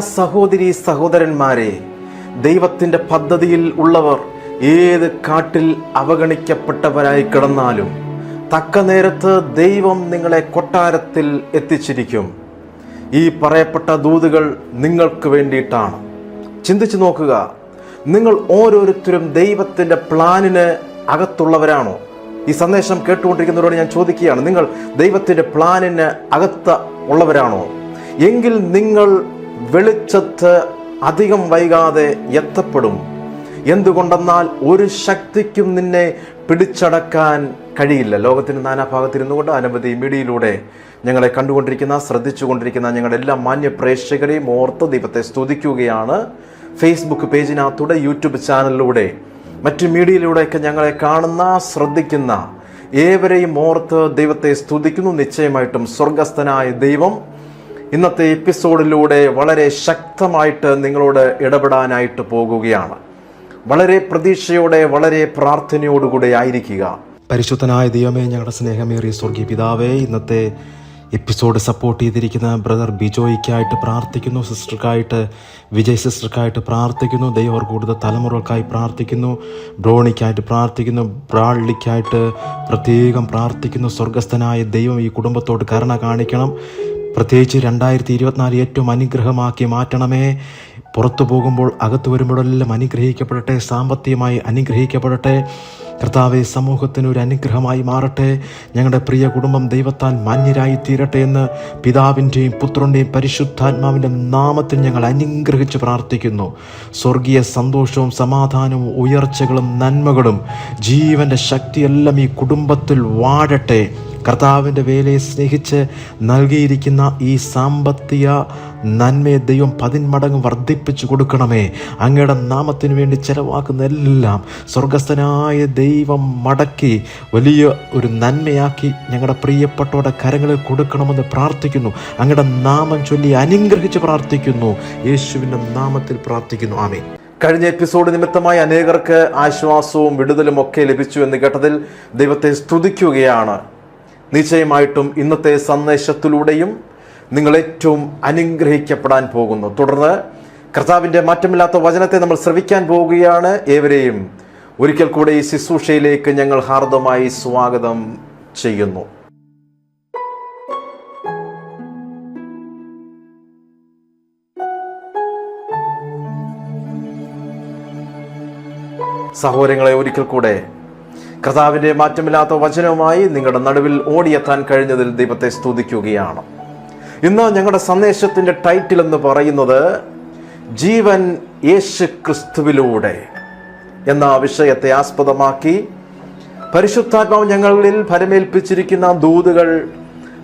സഹോദരി സഹോദരന്മാരെ ദൈവത്തിന്റെ പദ്ധതിയിൽ ഉള്ളവർ ഏത് കാട്ടിൽ അവഗണിക്കപ്പെട്ടവരായി കിടന്നാലും തക്ക നേരത്ത് ദൈവം നിങ്ങളെ കൊട്ടാരത്തിൽ എത്തിച്ചിരിക്കും. ഈ പറയപ്പെട്ട ദൂതുകൾ നിങ്ങൾക്ക് വേണ്ടിയിട്ടാണ്. ചിന്തിച്ചു നോക്കുക നിങ്ങൾ ഓരോരുത്തരും ദൈവത്തിന്റെ പ്ലാനിന് അകത്തുള്ളവരാണോ? ഈ സന്ദേശം കേട്ടുകൊണ്ടിരിക്കുന്നവരോട് ഞാൻ ചോദിക്കുകയാണ് നിങ്ങൾ ദൈവത്തിന്റെ പ്ലാനിന് അകത്ത് ഉള്ളവരാണോ? എങ്കിൽ നിങ്ങൾ വെളിച്ചത്ത് അധികം വൈകാതെ എത്തപ്പെടും. എന്തുകൊണ്ടെന്നാൽ ഒരു ശക്തിക്കും നിന്നെ പിടിച്ചടക്കാൻ കഴിയില്ല. ലോകത്തിന് നാനാഭാഗത്തിരുന്നു കൊണ്ട് അനവധി മീഡിയയിലൂടെ ഞങ്ങളെ കണ്ടുകൊണ്ടിരിക്കുന്ന ശ്രദ്ധിച്ചുകൊണ്ടിരിക്കുന്ന ഞങ്ങളുടെ എല്ലാ മാന്യ പ്രേക്ഷകരെയും ഓർത്ത് ദൈവത്തെ സ്തുതിക്കുകയാണ്. ഫേസ്ബുക്ക് പേജിനകത്തൂടെ യൂട്യൂബ് ചാനലിലൂടെ മറ്റു മീഡിയയിലൂടെയൊക്കെ ഞങ്ങളെ കാണുന്ന ശ്രദ്ധിക്കുന്ന ഏവരെയും ഓർത്ത് ദൈവത്തെ സ്തുതിക്കുന്നു. നിശ്ചയമായിട്ടും സ്വർഗസ്ഥനായ ദൈവം ഇന്നത്തെ എപ്പിസോഡിലൂടെ വളരെ ശക്തമായിട്ട് നിങ്ങളോട് ഇടപെടാനായിട്ട് പോകുകയാണ്. വളരെ പ്രതീക്ഷയോടെ വളരെ പ്രാർത്ഥനയോടുകൂടെ ആയിരിക്കുക. പരിശുദ്ധനായ ദൈവമേ ഞങ്ങളുടെ സ്നേഹമേറിയ സ്വർഗീയ പിതാവേ ഇന്നത്തെ എപ്പിസോഡ് സപ്പോർട്ട് ചെയ്തിരിക്കുന്ന ബ്രദർ ബിജോയ്ക്കായിട്ട് പ്രാർത്ഥിക്കുന്നു സിസ്റ്റർക്കായിട്ട് വിജയ് സിസ്റ്റർക്കായിട്ട് പ്രാർത്ഥിക്കുന്നു ദൈവർ കൂടുതൽ തലമുറകൾക്കായി പ്രാർത്ഥിക്കുന്നു ബ്രോണിക്കായിട്ട് പ്രാർത്ഥിക്കുന്നു ബ്രാളിക്കായിട്ട് പ്രത്യേകം പ്രാർത്ഥിക്കുന്നു. സ്വർഗസ്ഥനായ ദൈവം ഈ കുടുംബത്തോട് കരുണ കാണിക്കണം. പ്രത്യേകിച്ച് രണ്ടായിരത്തി ഇരുപത്തിനാല് ഏറ്റവും അനുഗ്രഹമാക്കി മാറ്റണമേ. പുറത്തു പോകുമ്പോൾ അകത്ത് വരുമ്പോഴെല്ലാം അനുഗ്രഹിക്കപ്പെടട്ടെ സാമ്പത്തികമായി അനുഗ്രഹിക്കപ്പെടട്ടെ. കർത്താവെ സമൂഹത്തിന് ഒരു അനുഗ്രഹമായി മാറട്ടെ. ഞങ്ങളുടെ പ്രിയ കുടുംബം ദൈവത്താൽ മാന്യരായി തീരട്ടെ എന്ന് പിതാവിന്റെയും പുത്രന്റെയും പരിശുദ്ധാത്മാവിന്റെ നാമത്തിൽ ഞങ്ങൾ അനുഗ്രഹിച്ച് പ്രാർത്ഥിക്കുന്നു. സ്വർഗീയ സന്തോഷവും സമാധാനവും ഉയർച്ചകളും നന്മകളും ജീവന്റെ ശക്തിയെല്ലാം ഈ കുടുംബത്തിൽ വാഴട്ടെ. കർത്താവിന്റെ വേലയെ സ്നേഹിച്ച് നൽകിയിരിക്കുന്ന ഈ സാമ്പത്തിക നന്മയെ ദൈവം പതിന്മടങ്ങ് വർദ്ധിപ്പിച്ചു കൊടുക്കണമേ. അങ്ങയുടെ നാമത്തിന് വേണ്ടി ചെലവാക്കുന്ന എല്ലാം സ്വർഗസ്ഥനായ ദൈവം മടക്കി വലിയ ഒരു നന്മയാക്കി ഞങ്ങളുടെ പ്രിയപ്പെട്ടവരുടെ കരങ്ങളിൽ കൊടുക്കണമെന്ന് പ്രാർത്ഥിക്കുന്നു. അങ്ങയുടെ നാമം ചൊല്ലി അനുഗ്രഹിച്ച് പ്രാർത്ഥിക്കുന്നു. യേശുവിന്റെ നാമത്തിൽ പ്രാർത്ഥിക്കുന്നു. ആമേ കഴിഞ്ഞ എപ്പിസോഡ് നിമിത്തമായി അനേകർക്ക് ആശ്വാസവും വിടുതലും ഒക്കെ ലഭിച്ചു എന്ന് കേട്ടതിൽ ദൈവത്തെ സ്തുതിക്കുകയാണ്. നിശ്ചയമായിട്ടും ഇന്നത്തെ സന്ദേശത്തിലൂടെയും നിങ്ങൾ ഏറ്റവും അനുഗ്രഹിക്കപ്പെടാൻ പോകുന്നു. തുടർന്ന് കർത്താവിന്റെ മാറ്റമില്ലാത്ത വചനത്തെ നമ്മൾ ശ്രവിക്കാൻ പോവുകയാണ് ഏവരെയും ഒരിക്കൽ കൂടെ ഈ ശുശ്രൂഷയിലേക്ക് ഞങ്ങൾ ഹാർദമായി സ്വാഗതം ചെയ്യുന്നു. സഹോദരങ്ങളെ ഒരിക്കൽ കൂടെ കർത്താവിന്റെ മാറ്റമില്ലാത്ത വചനവുമായി നിങ്ങളുടെ നടുവിൽ ഓടിയെത്താൻ കഴിഞ്ഞതിൽ ദൈവത്തെ സ്തുതിക്കുകയാണ്. ഇന്ന് ഞങ്ങളുടെ സന്ദേശത്തിന്റെ ടൈറ്റിൽ എന്ന് പറയുന്നത് ജീവൻ യേശു ക്രിസ്തുവിലൂടെ എന്ന വിഷയത്തെ ആസ്പദമാക്കി പരിശുദ്ധാത്മാവ് ഞങ്ങളിൽ ഫലമേൽപ്പിച്ചിരിക്കുന്ന ദൂതുകൾ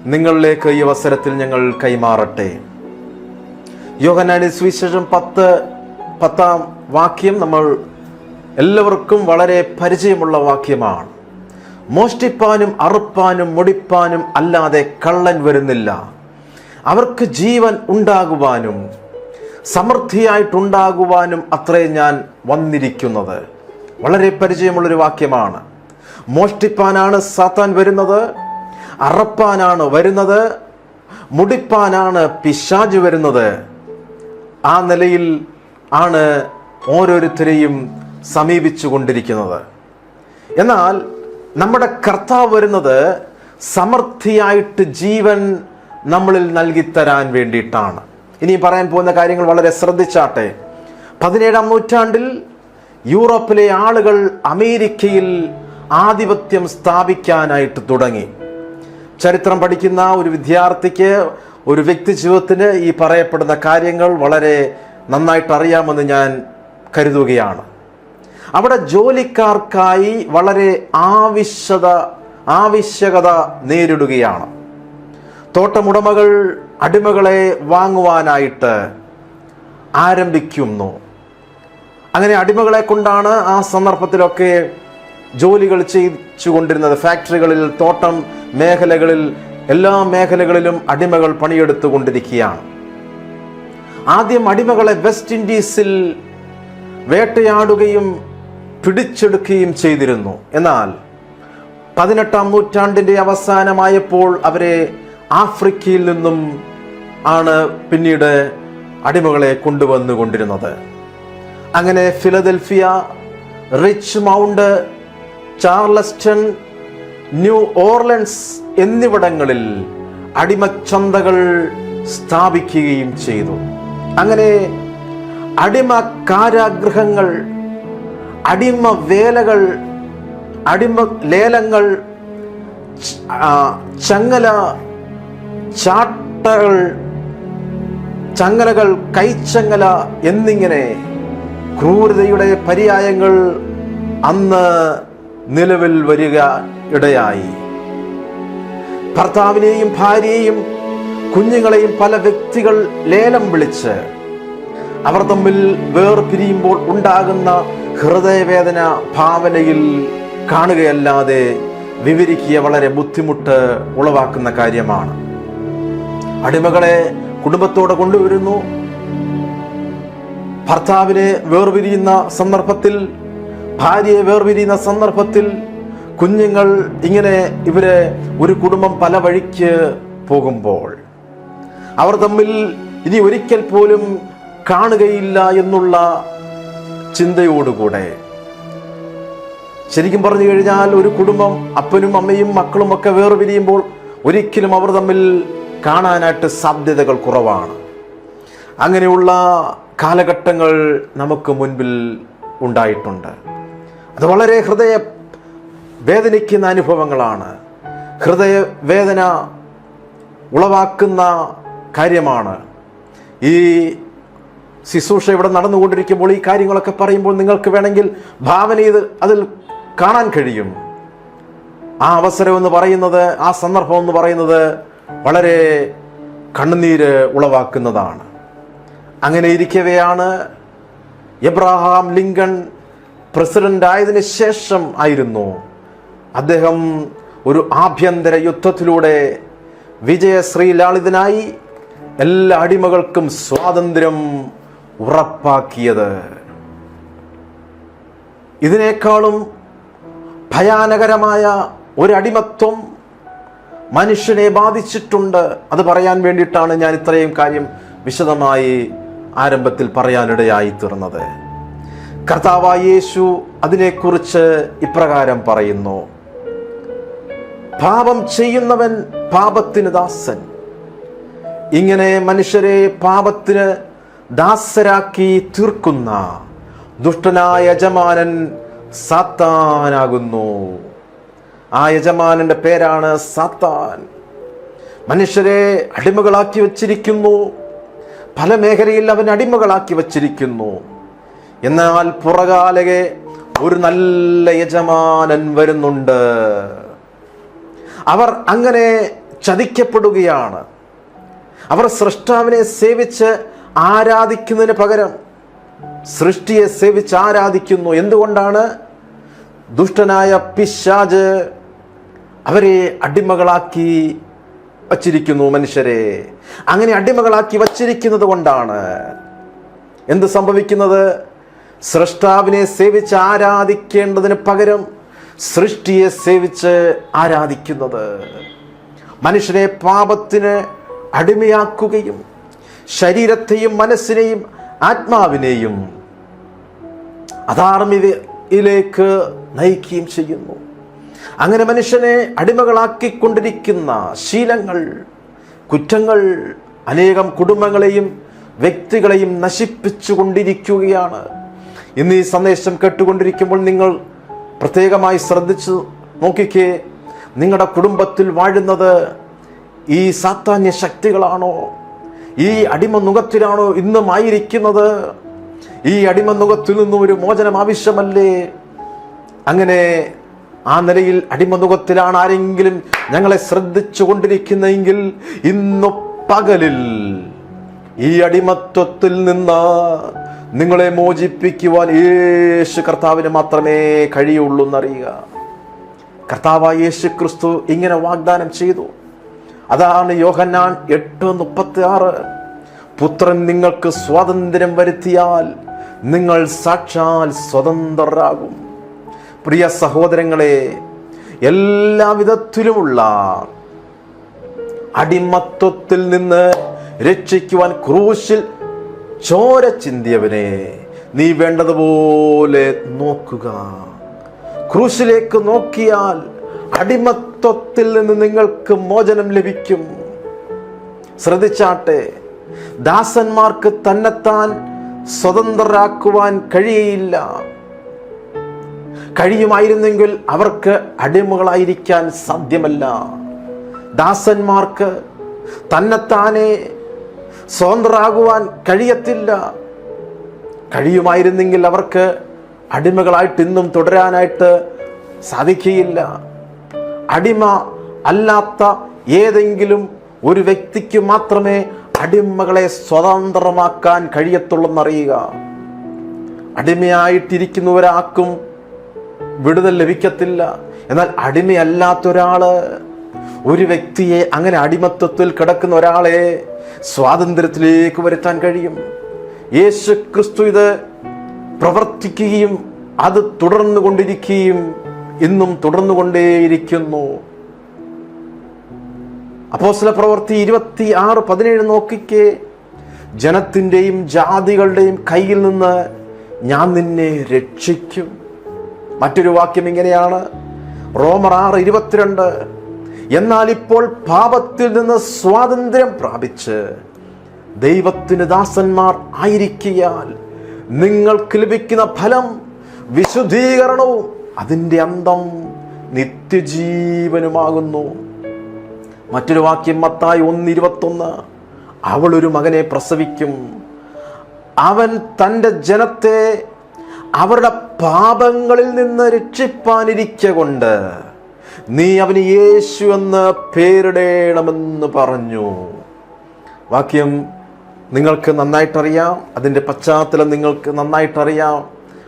നിങ്ങളിലേക്ക് ഈ അവസരത്തിൽ ഞങ്ങൾ കൈമാറട്ടെ. യോഗനാനി സുവിശേഷം പത്ത് പത്താം വാക്യം നമ്മൾ എല്ലാവർക്കും വളരെ പരിചയമുള്ള വാക്യമാണ്. മോഷ്ടിപ്പാനും അറുപ്പാനും മുടിപ്പാനും അല്ലാതെ കള്ളൻ വരുന്നില്ല. അവർക്ക് ജീവൻ ഉണ്ടാകുവാനും സമൃദ്ധിയായിട്ടുണ്ടാകുവാനും അത്രേ ഞാൻ വന്നിരിക്കുന്നത്. വളരെ പരിചയമുള്ളൊരു വാക്യമാണ്. മോഷ്ടിപ്പാനാണ് സാത്താൻ വരുന്നത് അറപ്പാനാണ് വരുന്നത് മുടിപ്പാനാണ് പിശാജ് വരുന്നത്. ആ നിലയിൽ ആണ് ഓരോരുത്തരെയും സമീപിച്ചു കൊണ്ടിരിക്കുന്നത് എന്നാൽ നമ്മുടെ കർത്താവ് വരുന്നത് സമൃദ്ധിയായിട്ട് ജീവൻ നമ്മളിൽ നൽകിത്തരാൻ വേണ്ടിയിട്ടാണ്. ഇനി പറയാൻ പോകുന്ന കാര്യങ്ങൾ വളരെ ശ്രദ്ധിച്ചാട്ടെ. പതിനേഴാം നൂറ്റാണ്ടിൽ യൂറോപ്പിലെ ആളുകൾ അമേരിക്കയിൽ ആധിപത്യം സ്ഥാപിക്കാനായിട്ട് തുടങ്ങി. ചരിത്രം പഠിക്കുന്ന ഒരു വിദ്യാർത്ഥിക്ക് ഒരു വ്യക്തി ജീവിതത്തിന് ഈ പറയപ്പെടുന്ന കാര്യങ്ങൾ വളരെ നന്നായിട്ട് അറിയാമെന്ന് ഞാൻ കരുതുകയാണ്. അവിടെ ജോലിക്കാർക്കായി വളരെ ആവശ്യത ആവശ്യകത നേരിടുകയാണ്. തോട്ടമുടമകൾ അടിമകളെ വാങ്ങുവാനായിട്ട് ആരംഭിക്കുന്നു. അങ്ങനെ അടിമകളെ കൊണ്ടാണ് ആ സന്ദർഭത്തിലൊക്കെ ജോലികൾ ചെയ്യിച്ചു കൊണ്ടിരുന്നത് ഫാക്ടറികളിൽ തോട്ടം മേഖലകളിൽ എല്ലാ മേഖലകളിലും അടിമകൾ പണിയെടുത്തു കൊണ്ടിരിക്കുകയാണ് ആദ്യം അടിമകളെ വെസ്റ്റ് ഇൻഡീസിൽ വേട്ടയാടുകയും പിടിച്ചെടുക്കുകയും ചെയ്തിരുന്നു. എന്നാൽ പതിനെട്ടാം നൂറ്റാണ്ടിന്റെ അവസാനമായപ്പോൾ അവരെ ആഫ്രിക്കയിൽ നിന്നും ആണ് പിന്നീട് അടിമകളെ കൊണ്ടുവന്നുകൊണ്ടിരുന്നത് അങ്ങനെ Philadelphia Richmond Charleston New Orleans എന്നിവിടങ്ങളിൽ അടിമച്ചന്തകൾ സ്ഥാപിക്കുകയും ചെയ്തു. അങ്ങനെ അടിമ കാരാഗൃഹങ്ങൾ അടിമ വേലകൾ അടിമ ലേലങ്ങൾ ചങ്ങല ചാട്ടകൾ ചങ്ങലകൾ കൈച്ചങ്ങല എന്നിങ്ങനെ ക്രൂരതയുടെ പര്യായങ്ങൾ അന്ന് നിലവിൽ വരിക ഇടയായി. ഭർത്താവിനെയും ഭാര്യയെയും കുഞ്ഞുങ്ങളെയും പല വ്യക്തികൾ ലേലം വിളിച്ച് അവർ തമ്മിൽ വേർപിരിയുമ്പോൾ ഉണ്ടാകുന്ന ഹൃദയവേദന ഭാവനയിൽ കാണുകയല്ലാതെ വിവരിക്കുക വളരെ ബുദ്ധിമുട്ട് ഉളവാക്കുന്ന കാര്യമാണ്. അടിമകളെ കുടുംബത്തോടെ കൊണ്ടുവരുന്നു. ഭർത്താവിനെ വേർപിരിയുന്ന സന്ദർഭത്തിൽ ഭാര്യയെ വേർപിരിയുന്ന സന്ദർഭത്തിൽ കുഞ്ഞുങ്ങൾ ഇങ്ങനെ ഇവരെ ഒരു കുടുംബം പല വഴിക്ക് പോകുമ്പോൾ അവർ തമ്മിൽ ഇനി ഒരിക്കൽ പോലും കാണുകയില്ല എന്നുള്ള ചിന്തയോടുകൂടെ. ശരിക്കും പറഞ്ഞു കഴിഞ്ഞാൽ ഒരു കുടുംബം അപ്പനും അമ്മയും മക്കളും ഒക്കെ വേർപിരിയുമ്പോൾ ഒരിക്കലും അവർ തമ്മിൽ കാണാനായിട്ട് സാധ്യതകൾ കുറവാണ്. അങ്ങനെയുള്ള കാലഘട്ടങ്ങൾ നമുക്ക് മുൻപിൽ ഉണ്ടായിട്ടുണ്ട്. അത് വളരെ ഹൃദയ വേദനിക്കുന്ന അനുഭവങ്ങളാണ്. ഹൃദയ വേദന ഉളവാക്കുന്ന കാര്യമാണ്. ഈ ശുശ്രൂഷ ഇവിടെ നടന്നുകൊണ്ടിരിക്കുമ്പോൾ ഈ കാര്യങ്ങളൊക്കെ പറയുമ്പോൾ നിങ്ങൾക്ക് വേണമെങ്കിൽ ഭാവന ഇത് അതിൽ കാണാൻ കഴിയും. ആ അവസരം എന്ന് പറയുന്നത് ആ സന്ദർഭം എന്ന് പറയുന്നത് വളരെ കണ്ണുനീര് ഉളവാക്കുന്നതാണ്. അങ്ങനെ ഇരിക്കവെയാണ് എബ്രഹാം ലിങ്കൺ പ്രസിഡന്റ് ആയതിനു ശേഷം ആയിരുന്നു. അദ്ദേഹം ഒരു ആഭ്യന്തര യുദ്ധത്തിലൂടെ വിജയശ്രീലാളിതനായി എല്ലാ അടിമകൾക്കും സ്വാതന്ത്ര്യം ഉറപ്പാക്കിയത്. ഇതിനേക്കാളും ഭയാനകരമായ ഒരടിമത്വം മനുഷ്യനെ ബാധിച്ചിട്ടുണ്ട് അത് പറയാൻ വേണ്ടിയിട്ടാണ് ഞാൻ ഇത്രയും കാര്യം വിശദമായി ആരംഭത്തിൽ പറയാനിടയായി തീർന്നത് കർത്താവായ യേശു അതിനെക്കുറിച്ച് ഇപ്രകാരം പറയുന്നു. പാപം ചെയ്യുന്നവൻ പാപത്തിന് ദാസൻ. ഇങ്ങനെ മനുഷ്യരെ പാപത്തിന് ദാസരാക്കി തീർക്കുന്ന ദുഷ്ടനായ യജമാനൻ സാത്താനാകുന്നു. ആ യജമാനന്റെ പേരാണ് സാത്താൻ. മനുഷ്യരെ അടിമകളാക്കി വച്ചിരിക്കുന്നു. പല മേഖലയിൽ അവൻ അടിമകളാക്കി വച്ചിരിക്കുന്നു. എന്നാൽ പുറകാലകെ ഒരു നല്ല യജമാനൻ വരുന്നുണ്ട്. അവർ അങ്ങനെ ചതിക്കപ്പെടുകയാണ്. അവർ സൃഷ്ടാവിനെ സേവിച്ച് ആരാധിക്കുന്നതിന് പകരം സൃഷ്ടിയെ സേവിച്ച് ആരാധിക്കുന്നു. എന്തുകൊണ്ടാണ്? ദുഷ്ടനായ പിശാജ് അവരെ അടിമകളാക്കി വച്ചിരിക്കുന്നു മനുഷ്യരെ. അങ്ങനെ അടിമകളാക്കി വച്ചിരിക്കുന്നത് കൊണ്ടാണ്. എന്ത് സംഭവിക്കുന്നത്? സൃഷ്ടാവിനെ സേവിച്ച് ആരാധിക്കേണ്ടതിന് പകരം സൃഷ്ടിയെ സേവിച്ച് ആരാധിക്കുന്നത്. മനുഷ്യനെ പാപത്തിന് അടിമയാക്കുകയും ശരീരത്തെയും മനസ്സിനെയും ആത്മാവിനെയും അധാർമികയിലേക്ക് നയിക്കുകയും ചെയ്യുന്നു. അങ്ങനെ മനുഷ്യനെ അടിമകളാക്കിക്കൊണ്ടിരിക്കുന്ന ശീലങ്ങൾ കുറ്റങ്ങൾ അനേകം കുടുംബങ്ങളെയും വ്യക്തികളെയും നശിപ്പിച്ചു കൊണ്ടിരിക്കുകയാണ് ഇന്ന് ഈ സന്ദേശം കേട്ടുകൊണ്ടിരിക്കുമ്പോൾ നിങ്ങൾ പ്രത്യേകമായി ശ്രദ്ധിച്ചു നോക്കിക്കേ നിങ്ങളുടെ കുടുംബത്തിൽ വാഴുന്നത് ഈ സാത്താന്യ ശക്തികളാണോ? ഈ അടിമ നുഖത്തിലാണോ ഇന്നും ആയിരിക്കുന്നത് ഈ അടിമ നുഖത്തിൽ നിന്നും ഒരു മോചനം ആവശ്യമല്ലേ? അങ്ങനെ ആ നിലയിൽ അടിമനുഖത്തിലാണ് ആരെങ്കിലും ഞങ്ങളെ ശ്രദ്ധിച്ചു കൊണ്ടിരിക്കുന്നെങ്കിൽ ഇന്നു പകലിൽ ഈ അടിമത്വത്തിൽ നിന്ന് നിങ്ങളെ മോചിപ്പിക്കുവാൻ യേശു കർത്താവിന് മാത്രമേ കഴിയുള്ളൂ എന്നറിയുക. കർത്താവായ യേശു ക്രിസ്തു ഇങ്ങനെ വാഗ്ദാനം ചെയ്തു. അതാണ് യോഹന്നാൻ എട്ട് മുപ്പത്തി ആറ് പുത്രൻ നിങ്ങൾക്ക് സ്വാതന്ത്ര്യം വരുത്തിയാൽ നിങ്ങൾ സാക്ഷാൽ സ്വതന്ത്രരാകും. പ്രിയ സഹോദരങ്ങളെ എല്ലാ വിധത്തിലുമുള്ള അടിമത്വത്തിൽ നിന്ന് രക്ഷിക്കുവാൻ ക്രൂശിൽ ചോര ചിന്തിയവനെ നീ വേണ്ടതുപോലെ നോക്കുക. ക്രൂശിലേക്ക് നോക്കിയാൽ അടിമത്വത്തിൽ നിന്ന് നിങ്ങൾക്ക് മോചനം ലഭിക്കും. ശ്രദ്ധിച്ചാട്ടെ ദാസന്മാർക്ക് തന്നെത്താൻ സ്വതന്ത്രരാക്കുവാൻ കഴിയയില്ല. കഴിയുമായിരുന്നെങ്കിൽ അവർക്ക് അടിമകളായിരിക്കാൻ സാധ്യമല്ല. ദാസന്മാർക്ക് തന്നെത്താനെ സ്വതന്ത്രരാകുവാൻ കഴിയത്തില്ല. കഴിയുമായിരുന്നെങ്കിൽ അവർക്ക് അടിമകളായിട്ട് ഇന്നും തുടരാനായിട്ട് സാധിക്കുകയില്ല അടിമ അല്ലാത്ത ഏതെങ്കിലും ഒരു വ്യക്തിക്ക് മാത്രമേ അടിമകളെ സ്വതന്ത്രമാക്കാൻ കഴിയത്തുള്ളെന്നറിയുക. അടിമയായിട്ടിരിക്കുന്ന ഒരാൾക്കും വിടുതൽ ലഭിക്കത്തില്ല. എന്നാൽ അടിമയല്ലാത്ത ഒരാൾ ഒരു വ്യക്തിയെ അങ്ങനെ അടിമത്വത്തിൽ കിടക്കുന്ന ഒരാളെ സ്വാതന്ത്ര്യത്തിലേക്ക് വരുത്താൻ കഴിയും. യേശു ക്രിസ്തു ഇത് പ്രവർത്തിക്കുകയും അത് തുടർന്നു കൊണ്ടിരിക്കുകയും ഇന്നും തുടർന്നുകൊണ്ടേയിരിക്കുന്നു. അപ്പോസ്ല പ്രവൃത്തി ഇരുപത്തി ആറ് പതിനേഴ് നോക്കിക്കേ. ജനത്തിന്റെയും ജാതികളുടെയും കയ്യിൽ നിന്ന് ഞാൻ നിന്നെ രക്ഷിക്കും. മറ്റൊരു വാക്യം ഇങ്ങനെയാണ്. റോമർ ആറ് ഇരുപത്തിരണ്ട്. എന്നാൽ ഇപ്പോൾ പാപത്തിൽ നിന്ന് സ്വാതന്ത്ര്യം പ്രാപിച്ച് ദൈവത്തിന് ദാസന്മാർ ആയിരിക്കിയാൽ നിങ്ങൾക്ക് ലഭിക്കുന്ന ഫലം വിശുദ്ധീകരണവും അതിന്റെ അന്തം നിത്യജീവനുമാകുന്നു. മറ്റൊരു വാക്യം മത്തായി ഒന്ന് ഇരുപത്തൊന്ന് അവൾ ഒരു മകനെ പ്രസവിക്കും. അവൻ തന്റെ ജനത്തെ അവരുടെ പാപങ്ങളിൽ നിന്ന് രക്ഷിപ്പാനിരിക്ക കൊണ്ട് നീ അവന് യേശു എന്ന് പേരിടേണമെന്ന് പറഞ്ഞു. വാക്യം നിങ്ങൾക്ക് നന്നായിട്ടറിയാം അതിന്റെ പശ്ചാത്തലം നിങ്ങൾക്ക് നന്നായിട്ടറിയാം.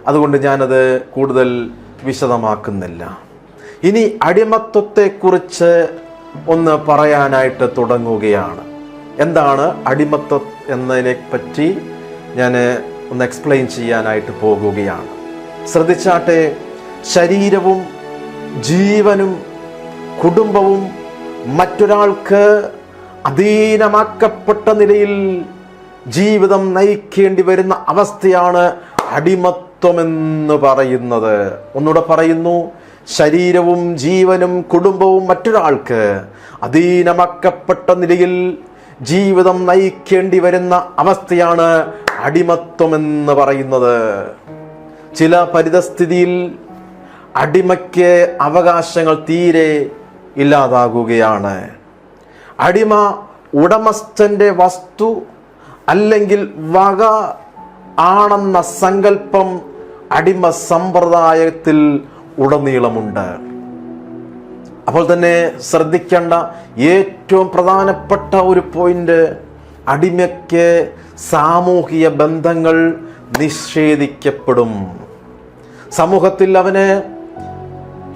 അതുകൊണ്ട് ഞാനത് കൂടുതൽ വിശദമാക്കുന്നില്ല. ഇനി അടിമത്വത്തെക്കുറിച്ച് ഒന്ന് പറയാനായിട്ട് തുടങ്ങുകയാണ്. എന്താണ് അടിമത്വം എന്നതിനെ പറ്റി ഞാൻ ഒന്ന് എക്സ്പ്ലെയിൻ ചെയ്യാനായിട്ട് പോകുകയാണ്. ശ്രദ്ധിച്ചാട്ടെ ശരീരവും ജീവനും കുടുംബവും മറ്റൊരാൾക്ക് അധീനമാക്കപ്പെട്ട നിലയിൽ ജീവിതം നയിക്കേണ്ടി വരുന്ന അവസ്ഥയാണ് അടിമത്വമെന്ന് പറയുന്നത്. ഒന്നുകൂടെ പറയുന്നു. ശരീരവും ജീവനും കുടുംബവും മറ്റൊരാൾക്ക് അധീനമാക്കപ്പെട്ട നിലയിൽ ജീവിതം നയിക്കേണ്ടി വരുന്ന അവസ്ഥയാണ് അടിമത്വം എന്ന് പറയുന്നത്. ചില പരിതസ്ഥിതിയിൽ അടിമയ്ക്ക് അവകാശങ്ങൾ തീരെ ഇല്ലാതാകുകയാണ്. അടിമ ഉടമസ്ഥന്റെ വസ്തു അല്ലെങ്കിൽ വക ആണെന്ന സങ്കല്പം അടിമ സമ്പ്രദായത്തിൽ ഉടനീളമുണ്ട്. അപ്പോൾ തന്നെ ശ്രദ്ധിക്കേണ്ട ഏറ്റവും പ്രധാനപ്പെട്ട ഒരു പോയിന്റ് അടിമയ്ക്ക് സാമൂഹിക ബന്ധങ്ങൾ നിഷേധിക്കപ്പെടും. സമൂഹത്തിൽ അവന്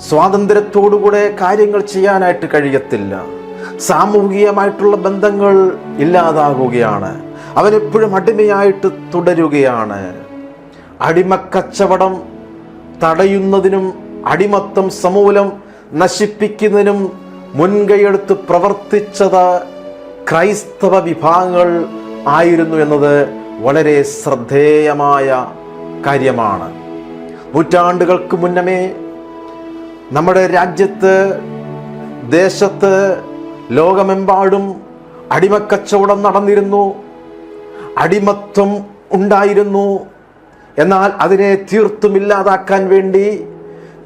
സ്വാതന്ത്ര്യത്തോടുകൂടെ കാര്യങ്ങൾ ചെയ്യാനായിട്ട് കഴിയത്തില്ല. സാമൂഹികമായിട്ടുള്ള ബന്ധങ്ങൾ ഇല്ലാതാകുകയാണ്. അവനെപ്പോഴും അടിമയായിട്ട് തുടരുകയാണ്. അടിമക്കച്ചവടം തടയുന്നതിനും അടിമത്തം സമൂലം നശിപ്പിക്കുന്നതിനും മുൻകൈയെടുത്ത് പ്രവർത്തിച്ചത് ക്രൈസ്തവ വിഭാഗങ്ങൾ ആയിരുന്നു എന്നത് വളരെ ശ്രദ്ധേയമായ കാര്യമാണ്. നൂറ്റാണ്ടുകൾക്ക് മുന്നമേ നമ്മുടെ രാജ്യത്ത് ദേശത്ത് ലോകമെമ്പാടും അടിമക്കച്ചവടം നടന്നിരുന്നു. അടിമത്വം ഉണ്ടായിരുന്നു. എന്നാൽ അതിനെ തീർത്തും ഇല്ലാതാക്കാൻ വേണ്ടി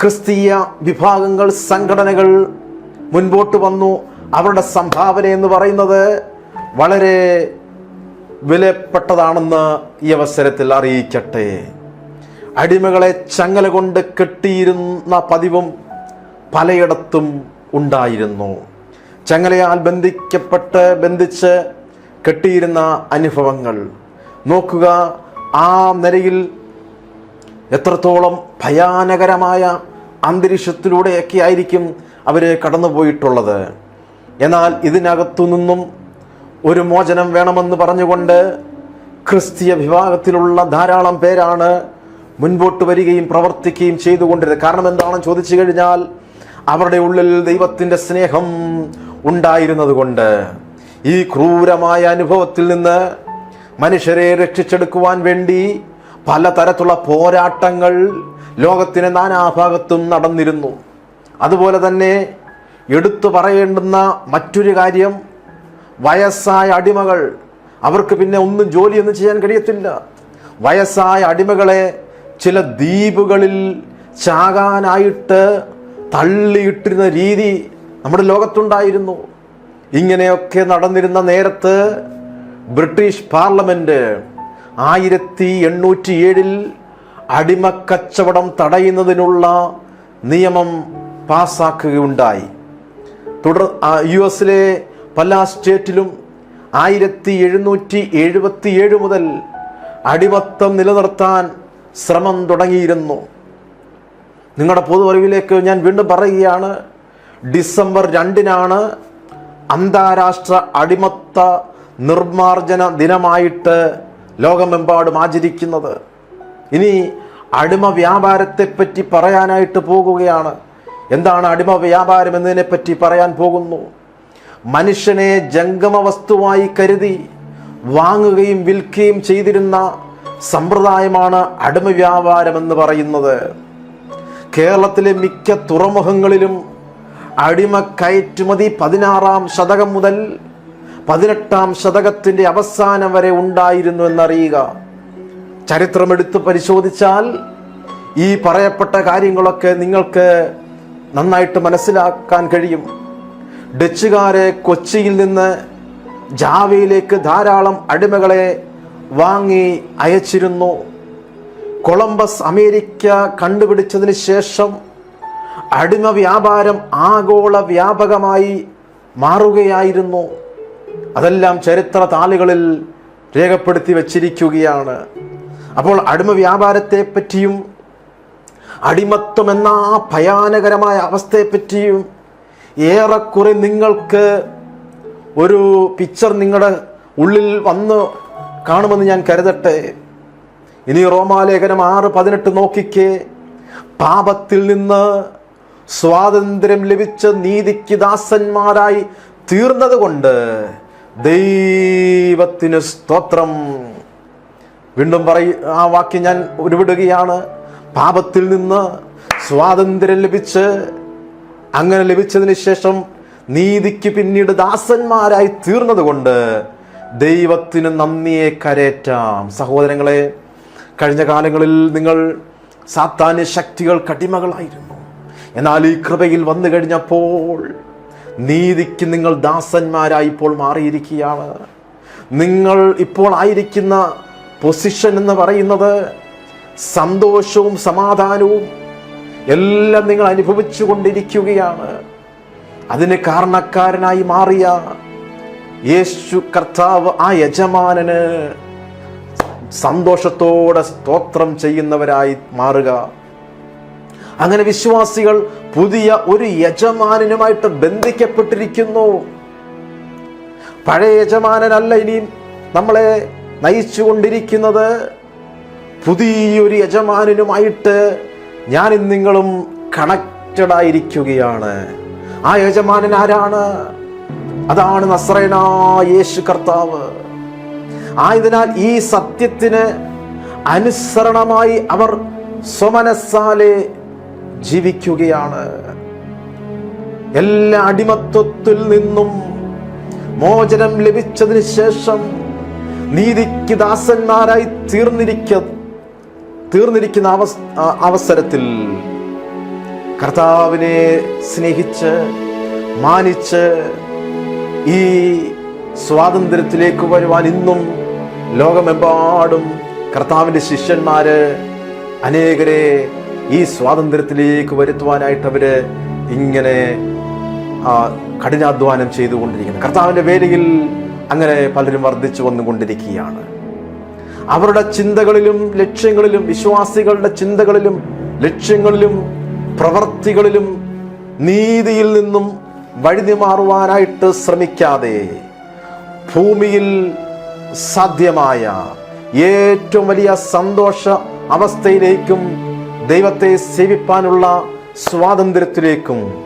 ക്രിസ്തീയ വിഭാഗങ്ങൾ സംഘടനകൾ മുൻപോട്ട് വന്നു. അവരുടെ സംഭാവന എന്ന് പറയുന്നത് വളരെ വിലപ്പെട്ടതാണെന്ന് ഈ അവസരത്തിൽ അറിയിക്കട്ടെ. അടിമകളെ ചങ്ങല കൊണ്ട് കെട്ടിയിരുന്ന പതിവും പലയിടത്തും ഉണ്ടായിരുന്നു. ചങ്ങലയാൽ ബന്ധിക്കപ്പെട്ട് ബന്ധിച്ച് കെട്ടിയിരുന്ന അനുഭവങ്ങൾ. നോക്കുക ആ നിലയിൽ എത്രത്തോളം ഭയാനകരമായ അന്തരീക്ഷത്തിലൂടെയൊക്കെ ആയിരിക്കും അവർ കടന്നുപോയിട്ടുള്ളത്. എന്നാൽ ഇതിനകത്തു നിന്നും ഒരു മോചനം വേണമെന്ന് പറഞ്ഞുകൊണ്ട് ക്രിസ്തീയ വിഭാഗത്തിലുള്ള ധാരാളം പേരാണ് മുൻപോട്ട് വരികയും പ്രവർത്തിക്കുകയും ചെയ്തുകൊണ്ടിരുന്നത്. കാരണം എന്താണെന്ന് ചോദിച്ചു കഴിഞ്ഞാൽ അവരുടെ ഉള്ളിൽ ദൈവത്തിന്റെ സ്നേഹം ഉണ്ടായിരുന്നത് കൊണ്ട് ഈ ക്രൂരമായ അനുഭവത്തിൽ നിന്ന് മനുഷ്യരെ രക്ഷിച്ചെടുക്കുവാൻ വേണ്ടി പലതരത്തിലുള്ള പോരാട്ടങ്ങൾ ലോകത്തിന് നാനാഭാഗത്തും നടന്നിരുന്നു. അതുപോലെ തന്നെ എടുത്തു പറയേണ്ടുന്ന മറ്റൊരു കാര്യം വയസ്സായ അടിമകൾ അവർക്ക് പിന്നെ ഒന്നും ജോലിയൊന്നും ചെയ്യാൻ കഴിയത്തില്ല. വയസ്സായ അടിമകളെ ചില ദ്വീപുകളിൽ ചാകാനായിട്ട് തള്ളിയിട്ടിരുന്ന രീതി നമ്മുടെ ലോകത്തുണ്ടായിരുന്നു. ഇങ്ങനെയൊക്കെ നടന്നിരുന്ന നേരത്ത് ബ്രിട്ടീഷ് പാർലമെന്റ് ആയിരത്തി എണ്ണൂറ്റി ഏഴിൽ അടിമക്കച്ചവടം തടയുന്നതിനുള്ള നിയമം പാസാക്കുകയുണ്ടായി. തുടർ യു എസിലെ പല സ്റ്റേറ്റിലും ആയിരത്തി എഴുന്നൂറ്റി എഴുപത്തി ഏഴ് മുതൽ അടിമത്തം നിലനിർത്താൻ ശ്രമം തുടങ്ങിയിരുന്നു. നിങ്ങളുടെ പൊതു അറിവിലേക്ക് ഞാൻ വീണ്ടും പറയുകയാണ് ഡിസംബർ രണ്ടിനാണ് അന്താരാഷ്ട്ര അടിമത്ത നിർമാർജന ദിനമായിട്ട് ലോകമെമ്പാടും ആചരിക്കുന്നത്. ഇനി അടിമ വ്യാപാരത്തെപ്പറ്റി പറയാനായിട്ട് പോകുകയാണ്. എന്താണ് അടിമ വ്യാപാരം എന്നതിനെപ്പറ്റി പറയാൻ പോകുന്നു. മനുഷ്യനെ ജംഗമ വസ്തുവായി കരുതി വാങ്ങുകയും വിൽക്കുകയും ചെയ്തിരുന്ന സമ്പ്രദായമാണ് അടിമ വ്യാപാരം എന്ന് പറയുന്നത്. കേരളത്തിലെ മിക്ക തുറമുഖങ്ങളിലും അടിമ കയറ്റുമതി പതിനാറാം ശതകം മുതൽ പതിനെട്ടാം ശതകത്തിന്റെ അവസാനം വരെ ഉണ്ടായിരുന്നു എന്നറിയുക. ചരിത്രമെടുത്ത് പരിശോധിച്ചാൽ ഈ പറയപ്പെട്ട കാര്യങ്ങളൊക്കെ നിങ്ങൾക്ക് നന്നായിട്ട് മനസ്സിലാക്കാൻ കഴിയും. ഡച്ചുകാരെ കൊച്ചിയിൽ നിന്ന് ജാവയിലേക്ക് ധാരാളം അടിമകളെ വാങ്ങി അയച്ചിരുന്നു. കൊളംബസ് അമേരിക്ക കണ്ടുപിടിച്ചതിന് ശേഷം അടിമ വ്യാപാരം ആഗോള വ്യാപകമായി മാറുകയായിരുന്നു. അതെല്ലാം ചരിത്ര താളുകളിൽ രേഖപ്പെടുത്തി വച്ചിരിക്കുകയാണ്. അപ്പോൾ അടിമ വ്യാപാരത്തെ പറ്റിയും അടിമത്വം എന്ന ആ ഭയാനകരമായ അവസ്ഥയെപ്പറ്റിയും ഏറെക്കുറെ നിങ്ങൾക്ക് ഒരു പിക്ചർ നിങ്ങളുടെ ഉള്ളിൽ വന്ന് കാണുമെന്ന് ഞാൻ കരുതട്ടെ. ഇനി റോമാലേഖനം ആറ് പതിനെട്ട് നോക്കിക്കേ. പാപത്തിൽ നിന്ന് സ്വാതന്ത്ര്യം ലഭിച്ച നീതിക്ക് ദാസന്മാരായി തീർന്നത് കൊണ്ട് ദൈവത്തിന് സ്തോത്രം. വീണ്ടും പറ ആ വാക്യം ഞാൻ ഉരുവിടുകയാണ്. പാപത്തിൽ നിന്ന് സ്വാതന്ത്ര്യം ലഭിച്ച് അങ്ങനെ ലഭിച്ചതിന് ശേഷം നീതിക്ക് പിന്നീട് ദാസന്മാരായി തീർന്നത് കൊണ്ട് ദൈവത്തിന് നന്ദിയെ കരേറ്റാം. സഹോദരങ്ങളെ കഴിഞ്ഞ കാലങ്ങളിൽ നിങ്ങൾ സാത്താന്യ ശക്തികൾ കടിമകളായിരുന്നു. എന്നാൽ ഈ കൃപയിൽ വന്നു കഴിഞ്ഞപ്പോൾ നീതിക്ക് നിങ്ങൾ ദാസന്മാരായി ഇപ്പോൾ മാറിയിരിക്കുകയാണ്. നിങ്ങൾ ഇപ്പോൾ ആയിരിക്കുന്ന പൊസിഷൻ എന്ന് പറയുന്നത് സന്തോഷവും സമാധാനവും എല്ലാം നിങ്ങൾ അനുഭവിച്ചു കൊണ്ടിരിക്കുകയാണ്. അതിന് കാരണക്കാരനായി മാറിയ യേശു കർത്താവ് ആ യജമാനന് സന്തോഷത്തോടെ സ്തോത്രം ചെയ്യുന്നവരായി മാറുക. അങ്ങനെ വിശ്വാസികൾ പുതിയ ഒരു യജമാനനുമായിട്ട് ബന്ധിക്കപ്പെട്ടിരിക്കുന്നു. പഴയ യജമാനനല്ല ഇനിയും നമ്മളെ നയിച്ചുകൊണ്ടിരിക്കുന്നത്. പുതിയൊരു യജമാനനുമായിട്ട് ഞാനും നിങ്ങളും കണക്റ്റഡ് ആയിരിക്കുകയാണ്. ആ യജമാനൻ ആരാണ്? അതാണ് നസ്രേന യേശു കർത്താവ്. ആയതിനാൽ ഈ സത്യത്തിന് അനുസരണമായി അവർ സ്വമനസ്സാലെ ജീവിക്കുകയാണ്. എല്ലാ അടിമത്വത്തിൽ നിന്നും മോചനം ലഭിച്ചതിന് ശേഷം നീതിക്ക് ദാസന്മാരായി തീർന്നിരിക്ക തീർന്നിരിക്കുന്ന അവസ് അവസരത്തിൽ കർത്താവിനെ സ്നേഹിച്ച് മാനിച്ച് ഈ സ്വാതന്ത്ര്യത്തിലേക്ക് വരുവാൻ ഇന്നും ലോകമെമ്പാടും കർത്താവിന്റെ ശിഷ്യന്മാര് അനേകരെ ഈ സ്വാതന്ത്ര്യത്തിലേക്ക് വരുത്തുവാനായിട്ട് അവർ ഇങ്ങനെ കഠിനാധ്വാനം ചെയ്തുകൊണ്ടിരിക്കുന്നത്. കർത്താവിന്റെ വേലയിൽ അങ്ങനെ പലരും വർദ്ധിച്ചു വന്നുകൊണ്ടിരിക്കുകയാണ്. അവരുടെ ചിന്തകളിലും ലക്ഷ്യങ്ങളിലും വിശ്വാസികളുടെ ചിന്തകളിലും ലക്ഷ്യങ്ങളിലും പ്രവർത്തികളിലും നീതിയിൽ നിന്നും വഴുതി മാറുവാനായിട്ട് ശ്രമിക്കാതെ ഭൂമിയിൽ സാധ്യമായ ഏറ്റവും വലിയ സന്തോഷ അവസ്ഥയിലേക്കും ദൈവത്തെ സേവിപ്പാനുള്ള സ്വാതന്ത്ര്യത്തിലേക്കും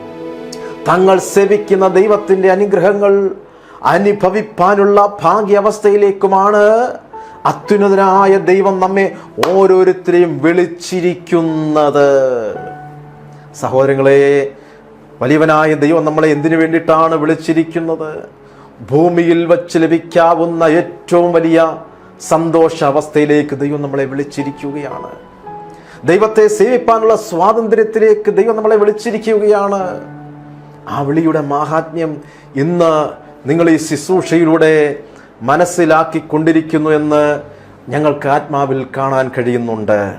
തങ്ങൾ സേവിക്കുന്ന ദൈവത്തിന്റെ അനുഗ്രഹങ്ങൾ അനുഭവിപ്പാനുള്ള ഭാഗ്യാവസ്ഥയിലേക്കുമാണ് അത്യുന്നതനായ ദൈവം നമ്മെ ഓരോരുത്തരെയും വിളിച്ചിരിക്കുന്നത്. സഹോദരങ്ങളെ വലിയവനായ ദൈവം നമ്മളെ എന്തിനു വേണ്ടിയിട്ടാണ് വിളിച്ചിരിക്കുന്നത്? ഭൂമിയിൽ വച്ച് ലഭിക്കാവുന്ന ഏറ്റവും വലിയ സന്തോഷ അവസ്ഥയിലേക്ക് ദൈവം നമ്മളെ വിളിച്ചിരിക്കുകയാണ്. ദൈവത്തെ സേവിപ്പാനുള്ള സ്വാതന്ത്ര്യത്തിലേക്ക് ദൈവം നമ്മളെ വിളിച്ചിരിക്കുകയാണ്. ആ വിളിയുടെ മാഹാത്മ്യം ഇന്ന് നിങ്ങൾ ഈ ശുശ്രൂഷയിലൂടെ മനസ്സിലാക്കിക്കൊണ്ടിരിക്കുന്നു എന്ന് ഞങ്ങൾക്ക് ആത്മാവിൽ കാണാൻ കഴിയുന്നുണ്ട്.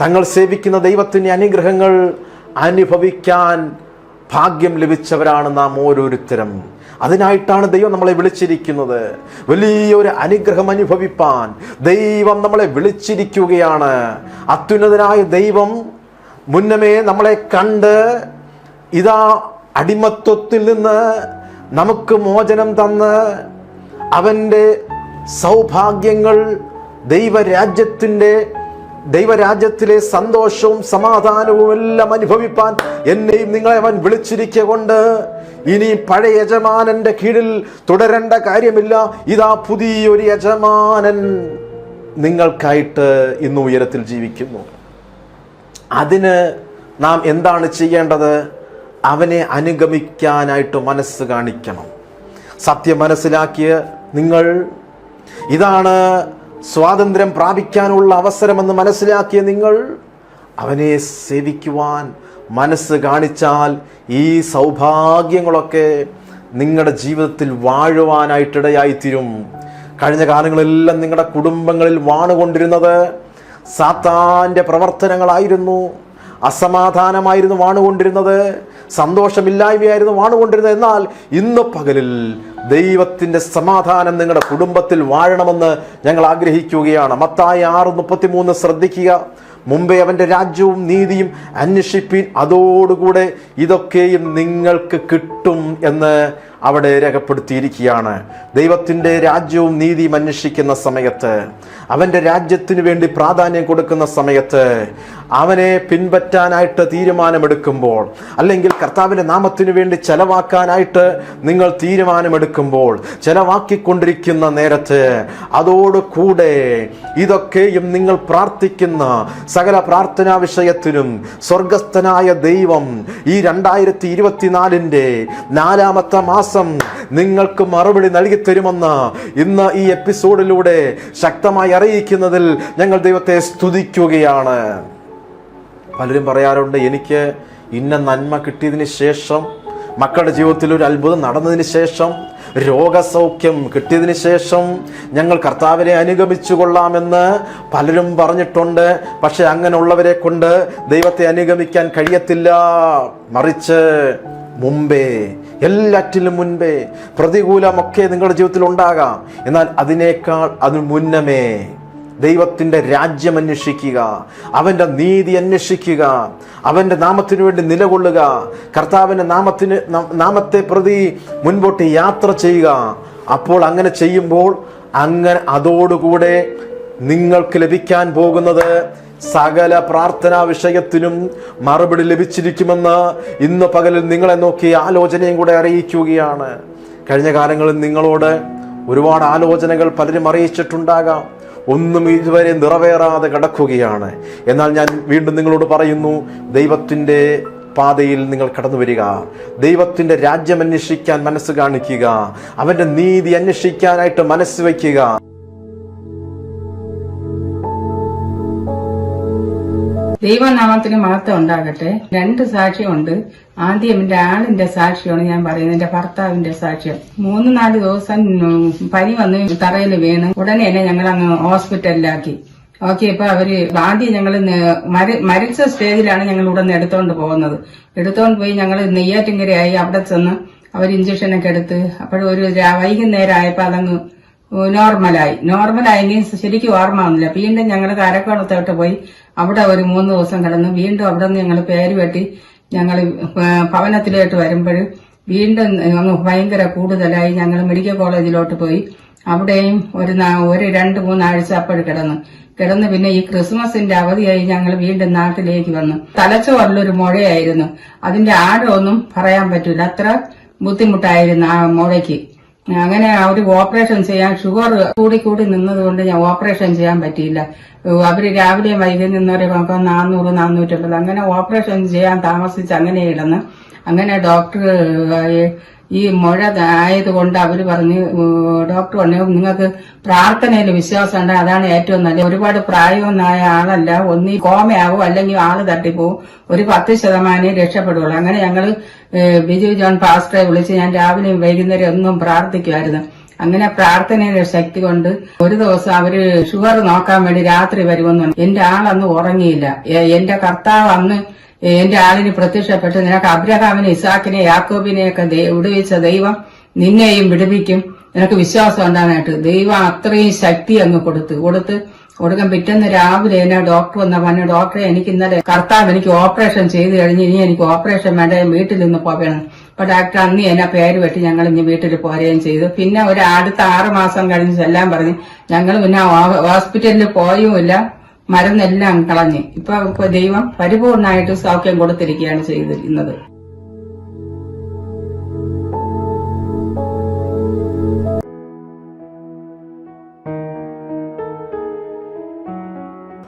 തങ്ങൾ സേവിക്കുന്ന ദൈവത്തിന്റെ അനുഗ്രഹങ്ങൾ അനുഭവിക്കാൻ ഭാഗ്യം ലഭിച്ചവരാണ് നാം ഓരോരുത്തരും. അതിനായിട്ടാണ് ദൈവം നമ്മളെ വിളിച്ചിരിക്കുന്നത്. വലിയൊരു അനുഗ്രഹം അനുഭവിപ്പാൻ ദൈവം നമ്മളെ വിളിച്ചിരിക്കുകയാണ്. അത്യുന്നതനായ ദൈവം മുന്നമേ നമ്മളെ കണ്ട് ഇതാ അടിമത്വത്തിൽ നിന്ന് നമുക്ക് മോചനം തന്ന് അവന്റെ സൗഭാഗ്യങ്ങൾ ദൈവരാജ്യത്തിന്റെ ദൈവരാജ്യത്തിലെ സന്തോഷവും സമാധാനവും എല്ലാം അനുഭവിപ്പാൻ എന്നെയും നിങ്ങളെ അവൻ വിളിച്ചിരിക്കൊണ്ട് ഇനി പഴയ യജമാനന്റെ കീഴിൽ തുടരേണ്ട കാര്യമില്ല. ഇതാ പുതിയൊരു യജമാനൻ നിങ്ങൾക്കായിട്ട് ഇന്ന് ഉയരത്തിൽ ജീവിക്കുന്നു. അതിന് നാം എന്താണ് ചെയ്യേണ്ടത്? അവനെ അനുഗമിക്കാനായിട്ട് മനസ്സ് കാണിക്കണം. സത്യം മനസ്സിലാക്കിയ നിങ്ങൾ ഇതാണ് സ്വാതന്ത്ര്യം പ്രാപിക്കാനുള്ള അവസരമെന്ന് മനസ്സിലാക്കിയ നിങ്ങൾ അവനെ സേവിക്കുവാൻ മനസ്സ് കാണിച്ചാൽ ഈ സൗഭാഗ്യങ്ങളൊക്കെ നിങ്ങളുടെ ജീവിതത്തിൽ വാഴുവാനായിട്ടിടയായിത്തീരും. കഴിഞ്ഞ കാലങ്ങളെല്ലാം നിങ്ങളുടെ കുടുംബങ്ങളിൽ വാണുകൊണ്ടിരുന്നത് സാത്താന്റെ പ്രവർത്തനങ്ങളായിരുന്നു. അസമാധാനമായിരുന്നു വാണുകൊണ്ടിരുന്നത് സന്തോഷമില്ലായ്മയായിരുന്നു വാണുകൊണ്ടിരുന്നത്. എന്നാൽ ഇന്ന് പകലിൽ ദൈവത്തിന്റെ സമാധാനം നിങ്ങളുടെ കുടുംബത്തിൽ വാഴണമെന്ന് ഞങ്ങൾ ആഗ്രഹിക്കുകയാണ്. മത്തായി ആറ് മുപ്പത്തിമൂന്ന് ശ്രദ്ധിക്കുക. മുമ്പേ അവന്റെ രാജ്യവും നീതിയും അന്വേഷിപ്പീൻ അതോടുകൂടെ ഇതൊക്കെയും നിങ്ങൾക്ക് കിട്ടും എന്ന് അവിടെ രേഖപ്പെടുത്തിയിരിക്കുകയാണ്. ദൈവത്തിന്റെ രാജ്യവും നീതിയും അന്വേഷിക്കുന്ന സമയത്ത് അവന്റെ രാജ്യത്തിന് വേണ്ടി പ്രാധാന്യം കൊടുക്കുന്ന സമയത്ത് അവനെ പിൻപറ്റാനായിട്ട് തീരുമാനമെടുക്കുമ്പോൾ അല്ലെങ്കിൽ കർത്താവിന്റെ നാമത്തിന് വേണ്ടി ചെലവാക്കാനായിട്ട് നിങ്ങൾ തീരുമാനമെടുക്കുമ്പോൾ ചെലവാക്കിക്കൊണ്ടിരിക്കുന്ന നേരത്ത് അതോട് കൂടെ ഇതൊക്കെയും നിങ്ങൾ പ്രാർത്ഥിക്കുന്ന സകല പ്രാർത്ഥനാ വിഷയത്തിനും സ്വർഗസ്ഥനായ ദൈവം ഈ രണ്ടായിരത്തി ഇരുപത്തിനാലിന്റെ നാലാമത്തെ മാസം നിങ്ങൾക്ക് മറുപടി നൽകി തരുമെന്ന് ഇന്ന് ഈ എപ്പിസോഡിലൂടെ ശക്തമായി അറിയിക്കുന്നതിൽ ഞങ്ങൾ ദൈവത്തെ സ്തുതിക്കുകയാണ്. പലരും പറയാറുണ്ട് എനിക്ക് ഇന്ന നന്മ കിട്ടിയതിന് ശേഷം മക്കളുടെ ജീവിതത്തിൽ ഒരു അത്ഭുതം നടന്നതിന് ശേഷം രോഗസൗഖ്യം കിട്ടിയതിന് ശേഷം ഞങ്ങൾ കർത്താവിനെ അനുഗമിച്ചു കൊള്ളാമെന്ന് പലരും പറഞ്ഞിട്ടുണ്ട്. പക്ഷെ അങ്ങനെയുള്ളവരെ കൊണ്ട് ദൈവത്തെ അനുഗമിക്കാൻ കഴിയത്തില്ല. മറിച്ച് മുമ്പേ എല്ലാറ്റിലും മുൻപേ പ്രതികൂലമൊക്കെ നിങ്ങളുടെ ജീവിതത്തിൽ ഉണ്ടാകാം എന്നാൽ അതിനേക്കാൾ അതിന് മുന്നമേ ദൈവത്തിന്റെ രാജ്യം അന്വേഷിക്കുക അവന്റെ നീതി അന്വേഷിക്കുക അവന്റെ നാമത്തിനു വേണ്ടി നിലകൊള്ളുക കർത്താവിന്റെ നാമത്തിന് നാമത്തെ പ്രതി മുൻപോട്ട് യാത്ര ചെയ്യുക. അപ്പോൾ അങ്ങനെ ചെയ്യുമ്പോൾ അങ്ങനെ അതോടുകൂടെ നിങ്ങൾക്ക് ലഭിക്കാൻ പോകുന്നത് സകല പ്രാർത്ഥനാ വിഷയത്തിനും മറുപടി ലഭിച്ചിരിക്കുമെന്ന് ഇന്ന് പകലിൽ നിങ്ങളെ നോക്കി ആലോചനയും കൂടെ അറിയിക്കുകയാണ്. കഴിഞ്ഞ കാലങ്ങളിൽ നിങ്ങളോട് ഒരുപാട് ആലോചനകൾ പലരും അറിയിച്ചിട്ടുണ്ടാകാം. ഒന്നും ഇതുവരെ നിറവേറാതെ കിടക്കുകയാണ്. എന്നാൽ ഞാൻ വീണ്ടും നിങ്ങളോട് പറയുന്നു ദൈവത്തിന്റെ പാതയിൽ നിങ്ങൾ കടന്നു വരിക. ദൈവത്തിന്റെ രാജ്യം അന്വേഷിക്കാൻ മനസ്സ് കാണിക്കുക. അവന്റെ നീതി അന്വേഷിക്കാനായിട്ട് മനസ്സ് വയ്ക്കുക. ദൈവനാമത്തിന് മഹത്വം ഉണ്ടാകട്ടെ. രണ്ട് സാക്ഷ്യമുണ്ട് ആദ്യം എന്റെ ആളിന്റെ സാക്ഷ്യമാണ് ഞാൻ പറയുന്നത്. എന്റെ ഭർത്താവിന്റെ സാക്ഷ്യം. മൂന്ന് നാല് ദിവസം പനി വന്ന് തറയിൽ വീണ് ഉടനെ തന്നെ ഞങ്ങൾ അങ്ങ് ഹോസ്പിറ്റലിലാക്കി. ഓക്കെ ഇപ്പൊ അവർ ആദ്യം ഞങ്ങൾ മരിച്ച സ്റ്റേജിലാണ് ഞങ്ങൾ ഉടനെ എടുത്തോണ്ട് പോകുന്നത്. എടുത്തോണ്ട് പോയി ഞങ്ങൾ നെയ്യാറ്റിങ്കരയായി അവിടെ ചെന്ന് അവർ ഇഞ്ചക്ഷനൊക്കെ എടുത്ത്. അപ്പോഴും ഒരു രാ- വൈകുന്നേരം ആയപ്പോ അതങ്ങ് നോർമലായി. നോർമലായെങ്കിൽ ശരിക്കും ഓർമ്മ വന്നില്ല. വീണ്ടും ഞങ്ങൾ കാരക്കോണത്തോട്ട് പോയി അവിടെ ഒരു മൂന്ന് ദിവസം കിടന്നു. വീണ്ടും അവിടെ നിന്ന് ഞങ്ങൾ പേര് വെട്ടി ഞങ്ങൾ ഭവനത്തിലോട്ട് വരുമ്പോൾ വീണ്ടും ഭയങ്കര കൂടുതലായി ഞങ്ങൾ മെഡിക്കൽ കോളേജിലോട്ട് പോയി. അവിടെയും ഒരു ഒരു രണ്ട് മൂന്നാഴ്ച അപ്പോൾ കിടന്നു. കിടന്ന് പിന്നെ ഈ ക്രിസ്മസിന്റെ അവധിയായി ഞങ്ങൾ വീണ്ടും നാട്ടിലേക്ക് വന്നു. തലച്ചോറിലൊരു മുഴയായിരുന്നു. അതിന്റെ ആഴമൊന്നും പറയാൻ പറ്റൂല. അത്ര ബുദ്ധിമുട്ടായിരുന്നു ആ മുഴയ്ക്ക്. അങ്ങനെ ഒരു ഓപ്പറേഷൻ ചെയ്യാൻ ഷുഗർ കൂടി കൂടി നിന്നതുകൊണ്ട് ഞാൻ ഓപ്പറേഷൻ ചെയ്യാൻ പറ്റിയില്ല. അവർ രാവിലെ വൈകി നിന്നവരെ നോക്കാൻ നാനൂറ് നാനൂറ്റമ്പത് അങ്ങനെ ഓപ്പറേഷൻ ചെയ്യാൻ താമസിച്ച് അങ്ങനെ ഇടന്ന് അങ്ങനെ ഡോക്ടർ ഈ മഴ ആയതുകൊണ്ട് അവർ പറഞ്ഞ് ഡോക്ടർ പറഞ്ഞു നിങ്ങൾക്ക് പ്രാർത്ഥനയിൽ വിശ്വാസം ഉണ്ട് അതാണ് ഏറ്റവും നല്ലത്. ഒരുപാട് പ്രായമൊന്നായ ആളല്ല ഒന്നി കോമയാവും അല്ലെങ്കിൽ ആൾ തട്ടിപ്പോവും ഒരു പത്ത് ശതമാനേ രക്ഷപ്പെടുള്ളൂ. അങ്ങനെ ഞങ്ങൾ ബിജു ജോൺ പാസ്റ്ററെ വിളിച്ച് ഞാൻ രാവിലെയും വൈകുന്നേരം ഒന്നും പ്രാർത്ഥിക്കുമായിരുന്നു. അങ്ങനെ പ്രാർത്ഥനയുടെ ശക്തി കൊണ്ട് ഒരു ദിവസം അവർ ഷുഗർ നോക്കാൻ വേണ്ടി രാത്രി വരുമെന്നു എന്റെ ആളന്ന് ഉറങ്ങിയില്ല. എന്റെ കർത്താവ് അന്ന് എന്റെ ആളിന് പ്രത്യക്ഷപ്പെട്ട് നിനക്ക് അബ്രഹാമിനെ ഇസാക്കിനെ യാക്കോബിനെയൊക്കെ ഒക്കെ വിടുവിച്ച ദൈവം നിന്നെയും വിടുവിക്കും. നിനക്ക് വിശ്വാസം ഉണ്ടാകാനായിട്ട് ദൈവം അത്രയും ശക്തി അങ്ങ് കൊടുത്ത് കൊടുത്ത് കൊടുക്കാൻ പിറ്റേന്ന് രാവിലെ എന്നെ ഡോക്ടർ വന്ന പറഞ്ഞു ഡോക്ടറെ എനിക്ക് ഇന്നലെ കർത്താവ് എനിക്ക് ഓപ്പറേഷൻ ചെയ്ത് കഴിഞ്ഞ് ഇനി എനിക്ക് ഓപ്പറേഷൻ വേണ്ട വീട്ടിൽ നിന്ന് പോകണം അപ്പൊ ഡോക്ടർ അന്ന് എന്നെ പേര് വെട്ടി ഞങ്ങൾ ഇനി വീട്ടിൽ പോരുകയും ചെയ്തു. പിന്നെ ഒരു അടുത്ത ആറ് മാസം കഴിഞ്ഞ് ചെല്ലാൻ പറഞ്ഞ് ഞങ്ങൾ പിന്നെ ഹോസ്പിറ്റലിൽ പോയുമില്ല. മരുന്നെല്ലാം കളഞ്ഞ്. ഇപ്പൊ ദൈവം പരിപൂർണമായിട്ട് സൗഖ്യം കൊടുത്തിരിക്കുകയാണ് ചെയ്തിരുന്നത്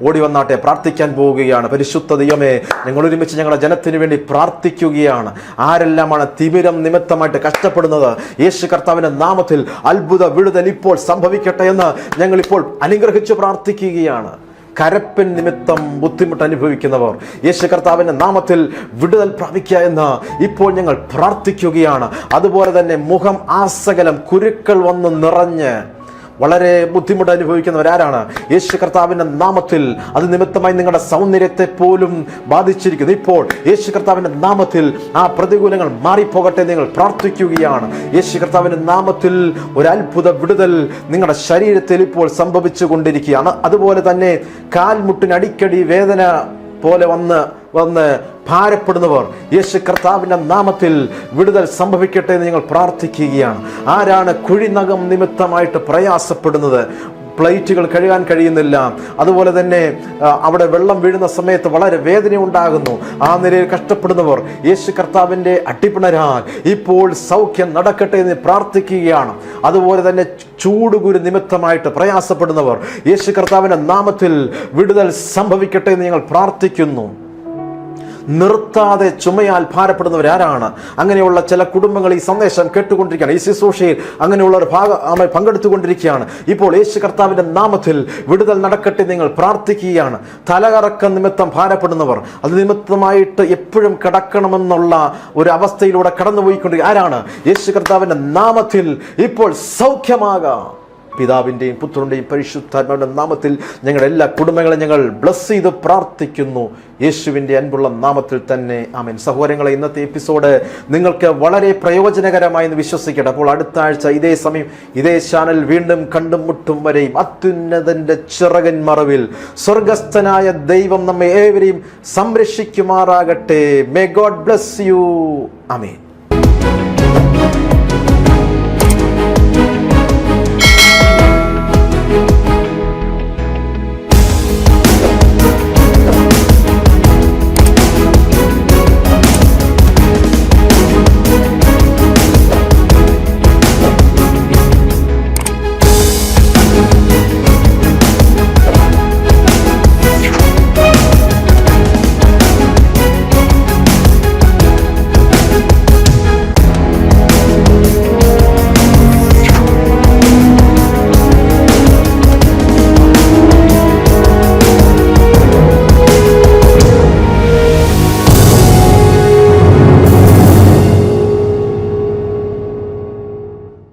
ഓടി വന്നാട്ടെ പ്രാർത്ഥിക്കാൻ പോവുകയാണ്. പരിശുദ്ധ ദൈവമേ ഞങ്ങൾ ഒരുമിച്ച് ഞങ്ങളുടെ ജനത്തിന് വേണ്ടി പ്രാർത്ഥിക്കുകയാണ്. ആരെല്ലാമാണ് തിമിരം നിമിത്തമായിട്ട് കഷ്ടപ്പെടുന്നത്? യേശു കർത്താവിന്റെ നാമത്തിൽ അത്ഭുത വിടുതൽ ഇപ്പോൾ സംഭവിക്കട്ടെ എന്ന് ഞങ്ങൾ ഇപ്പോൾ അനുഗ്രഹിച്ചു പ്രാർത്ഥിക്കുകയാണ്. കരപ്പൻ നിമിത്തം ബുദ്ധിമുട്ട് അനുഭവിക്കുന്നവർ. യേശു കർത്താവിന്റെ നാമത്തിൽ വിടുതൽ പ്രാപിക്കുക എന്ന് ഇപ്പോൾ ഞങ്ങൾ പ്രാർത്ഥിക്കുകയാണ്. അതുപോലെ തന്നെ മുഖം ആസകലം കുരുക്കൾ വന്ന് നിറഞ്ഞ് വളരെ ബുദ്ധിമുട്ട് അനുഭവിക്കുന്നവരാരാണ്? യേശു കർത്താവിന്റെ നാമത്തിൽ അത് നിമിത്തമായി നിങ്ങളുടെ സൗന്ദര്യത്തെ പോലും ബാധിച്ചിരിക്കുന്നു. ഇപ്പോൾ യേശു കർത്താവിന്റെ നാമത്തിൽ ആ പ്രതികൂലങ്ങൾ മാറിപ്പോകട്ടെ നിങ്ങൾ പ്രാർത്ഥിക്കുകയാണ്. യേശു കർത്താവിന്റെ നാമത്തിൽ ഒരു അത്ഭുത വിടുതൽ നിങ്ങളുടെ ശരീരത്തിൽ ഇപ്പോൾ സംഭവിച്ചു കൊണ്ടിരിക്കുകയാണ് അതുപോലെ തന്നെ കാൽമുട്ടിന് അടിക്കടി വേദന പോലെ വന്ന് വന്ന് ഭാരപ്പെടുന്നവർ യേശു കർത്താവിന്റെ നാമത്തിൽ വിടുതൽ സംഭവിക്കട്ടെ എന്ന് ഞങ്ങൾ പ്രാർത്ഥിക്കുകയാണ്. ആരാണ് കുഴിനകം നിമിത്തമായിട്ട് പ്രയാസപ്പെടുന്നത്? പ്ലേറ്റുകൾ കഴുകാൻ കഴിയുന്നില്ല. അതുപോലെ തന്നെ അവിടെ വെള്ളം വീഴുന്ന സമയത്ത് വളരെ വേദന ഉണ്ടാകുന്നു. ആ നിലയിൽ കഷ്ടപ്പെടുന്നവർ യേശു കർത്താവിന്റെ അട്ടിപ്പിണരാൽ ഇപ്പോൾ സൗഖ്യം നടക്കട്ടെ എന്ന് പ്രാർത്ഥിക്കുകയാണ്. അതുപോലെ തന്നെ ചൂടുകുരു നിമിത്തമായിട്ട് പ്രയാസപ്പെടുന്നവർ യേശു കർത്താവിന്റെ നാമത്തിൽ വിടുതൽ സംഭവിക്കട്ടെ എന്ന് ഞങ്ങൾ പ്രാർത്ഥിക്കുന്നു. നിർത്താതെ ചുമയാൽ ഭാരപ്പെടുന്നവർ ആരാണ്? അങ്ങനെയുള്ള ചില കുടുംബങ്ങൾ ഈ സന്ദേശം കേട്ടുകൊണ്ടിരിക്കുകയാണ്. ഈ ശുശ്രൂഷയിൽ അങ്ങനെയുള്ള ഒരു ഭാഗ അമ്മ പങ്കെടുത്തുകൊണ്ടിരിക്കുകയാണ്. ഇപ്പോൾ യേശു കർത്താവിന്റെ നാമത്തിൽ വിടുതൽ നടക്കട്ടെ നിങ്ങൾ പ്രാർത്ഥിക്കുകയാണ്. തലകറക്ക നിമിത്തം ഭാരപ്പെടുന്നവർ അത് നിമിത്തമായിട്ട് എപ്പോഴും കിടക്കണമെന്നുള്ള ഒരു അവസ്ഥയിലൂടെ കടന്നുപോയിക്കൊണ്ടിരിക്കുക. ആരാണ്? യേശു കർത്താവിന്റെ നാമത്തിൽ ഇപ്പോൾ സൗഖ്യമാകാം. പിതാവിന്റെയും പുത്രന്റെയും പരിശുദ്ധാത്മാവിന്റെ നാമത്തിൽ ഞങ്ങളുടെ എല്ലാ കുടുംബങ്ങളെ ഞങ്ങൾ ബ്ലസ് ചെയ്ത് പ്രാർത്ഥിക്കുന്നു. യേശുവിന്റെ അൻപുള്ള നാമത്തിൽ തന്നെ. ആമേൻ. സഹോദരങ്ങളെ ഇന്നത്തെ എപ്പിസോഡ് നിങ്ങൾക്ക് വളരെ പ്രയോജനകരമായി എന്ന് വിശ്വസിക്കട്ടെ. അപ്പോൾ അടുത്ത ആഴ്ച ഇതേ സമയം ഇതേ ചാനൽ വീണ്ടും കണ്ടുമുട്ടും വരെയും അത്യുന്നതന്റെ ചിറകൻ മറവിൽ സ്വർഗസ്ഥനായ ദൈവം നമ്മെ ഏവരെയും സംരക്ഷിക്കുമാറാകട്ടെ. May God bless you amen.